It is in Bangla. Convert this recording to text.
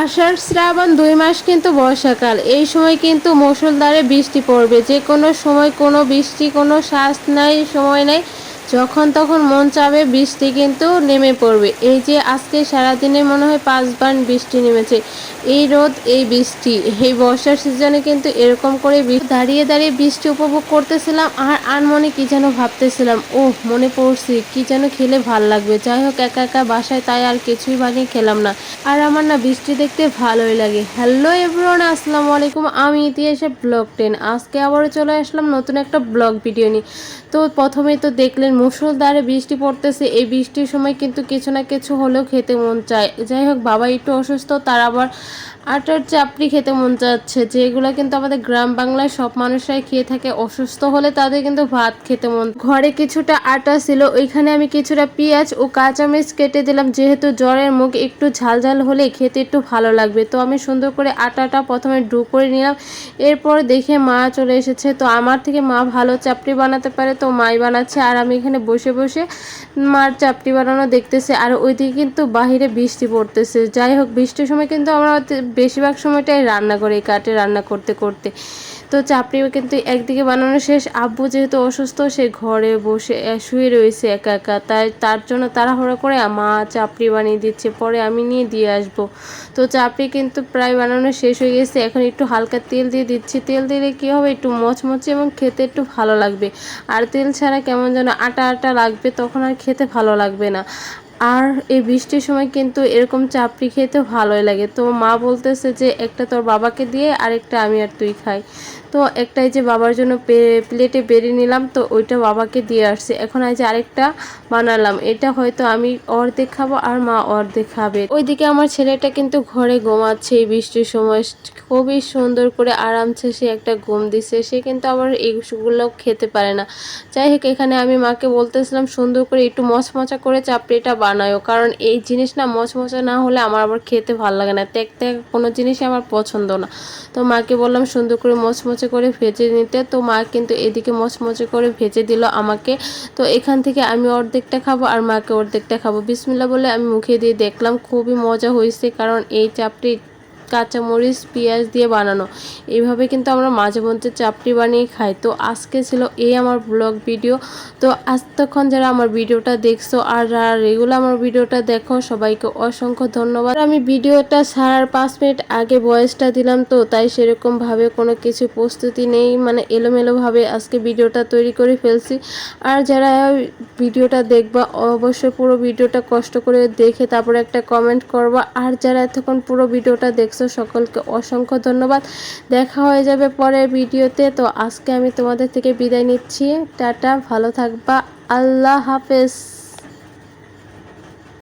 আষাঢ় শ্রাবণ দুই মাস কিন্তু বর্ষাকাল। এই সময় কিন্তু মুসলধারে বৃষ্টি পড়বে। যে কোনো সময় কোনো বৃষ্টি, কোনো শ্বাস নাই, সময় নাই। যখন তখন মন চাবে বৃষ্টি কিন্তু নেমে পড়বে। এই যে আজকে সারাদিনে মনে হয় পাঁচবার বৃষ্টি নেমেছে। এই রোদ, এই বৃষ্টি, এই বর্ষার সিজনে কিন্তু এরকম করে দাঁড়িয়ে দাঁড়িয়ে বৃষ্টি উপভোগ করতেছিলাম আর আনমনে কি যেন ভাবতেছিলাম ও মনে পড়ছি, কি যেন খেলে ভালো লাগবে। যাই হোক, একা একা বাসায় তাই আর কিছুই বানিয়ে খেলাম না। আর আমার না বৃষ্টি দেখতে ভালোই লাগে। হ্যালো এভরিওয়ান আসসালামু আলাইকুম। আমি ইতিহাসে ব্লগ টেন। আজকে আবারও চলে আসলাম নতুন একটা ব্লগ ভিডিও নিয়ে। তো প্রথমে তো দেখলেন মুসলধারে বৃষ্টি পড়তেছে। এই বৃষ্টির সময় কিন্তু কিছু না কিছু হলেও খেতে মন চায়। যাই হোক, বাবা একটু অসুস্থ, তার আবার আটার চাপড়ি খেতে মন চাচ্ছে যেগুলো কিন্তু আমাদের গ্রাম বাংলায় সব মানুষরাই খেয়ে থাকে। অসুস্থ হলে তাদের কিন্তু ভাত খেতে মন। ঘরে কিছুটা আটা ছিল, ওইখানে আমি কিছুটা পেঁয়াজ ও কাঁচামরিচ কেটে দিলাম। যেহেতু জ্বরের মুখ একটু ঝাল ঝাল হলে খেতে একটু ভালো লাগবে, তো আমি সুন্দর করে আটাটা প্রথমে ডু করে নিলাম। এরপর দেখে মা চলে এসেছে, তো আমার থেকে মা ভালো চাপড়ি বানাতে পারে, তো মাই বানাচ্ছে। আর আমি এখানে বসে বসে মার চাপটি বানানো দেখতেছে আর ওইদিকে কিন্তু বাহিরে বৃষ্টি পড়তেছে। যাই হোক, বৃষ্টির সময় কিন্তু আমরা বেশিরভাগ সময়টাই রান্না করি কাটে, রান্না করতে করতে। তো চাপড়িও কিন্তু একদিকে বানানো শেষ। আব্বু যেহেতু অসুস্থ, সে ঘরে বসে শুয়ে রয়েছে একা একা। তাই তার জন্য তাড়াহুড়ো করে মা চাপড়ি বানিয়ে দিচ্ছে, পরে আমি নিয়ে দিয়ে আসব। তো চাপড়ি কিন্তু প্রায় বানানো শেষ হয়ে গেছে। এখন একটু হালকা তেল দিয়ে দিচ্ছি। তেল দিলে কী হবে? একটু মচমচে এবং খেতে একটু ভালো লাগবে। আর তেল ছাড়া কেমন যেন আটা আটা লাগবে, তখন আর খেতে ভালো লাগবে না। আর এই বৃষ্টির সময় কিন্তু এরকম চাপড়ি খেতে ভালোই লাগে। তো মা বলতেছে যে, একটা তোর বাবাকে দিয়ে আর একটা আমি আর তুই খাই। তো একটাই যে বাবার জন্য প্লেটে বেরিয়ে নিলাম, তো ওইটা বাবাকে দিয়ে আসছে। এখন আজ আরেকটা বানালাম, এটা হয়তো আমি অর্ধেক খাব আর মা অর্ধেক খাবে। ওইদিকে আমার ছেলেটা কিন্তু ঘরে ঘুমাচ্ছে এই বৃষ্টির সময়। খুবই সুন্দর করে আরামসে সে একটা ঘুম দিছে। সে কিন্তু আবার এইগুলো খেতে পারে না। যাই হোক, এখানে আমি মাকে বলতেছিলাম, সুন্দর করে একটু মচমচা করে চাপড়িটা বানায়ও। কারণ এই জিনিস না মচমচা না হলে আমার আবার খেতে ভালো লাগে না। তেক তেক কোনো জিনিসই আমার পছন্দ না। তো মাকে বললাম, সুন্দর করে মচমচে করে ভেজে নিতে। তো মা কিন্তু এদিকে মচমচে করে ভেজে দিল আমাকে। তো এখান থেকে আমি অর্ধেকটা খাব আর মাকে অর্ধেকটা খাব। বিসমিল্লা বলে আমি মুখে দিয়ে দেখলাম, খুবই মজা হয়েছে। কারণ এই চাপড়ি কাঁচামরিচ, পেঁয়াজ দিয়ে বানানো। এইভাবে কিন্তু আমরা মাঝে মধ্যে চাপড়ি বানিয়ে খাই। তো আজকে ছিল এই আমার ব্লগ ভিডিও। তো এতক্ষণ যারা আমার ভিডিওটা দেখছ আর যারা রেগুলার আমার ভিডিওটা দেখো, সবাইকে অসংখ্য ধন্যবাদ। আমি ভিডিওটা ছাড়ার পাঁচ মিনিট আগে ভয়েসটা দিলাম তো, তাই সেরকমভাবে কোনো কিছু প্রস্তুতি নেই। মানে এলোমেলোভাবে আজকে ভিডিওটা তৈরি করে ফেলছি। আর যারা ভিডিওটা দেখবা, অবশ্যই পুরো ভিডিওটা কষ্ট করে দেখে তারপরে একটা কমেন্ট করবা। আর যারা এতক্ষণ পুরো ভিডিওটা দেখছ সকলকে অসংখ্য ধন্যবাদ। দেখা হয়ে যাবে পরের ভিডিওতে। তো আজকে আমি তোমাদের থেকে বিদায় নিচ্ছি। টাটা, ভালো থাকবা। আল্লাহ হাফেজ।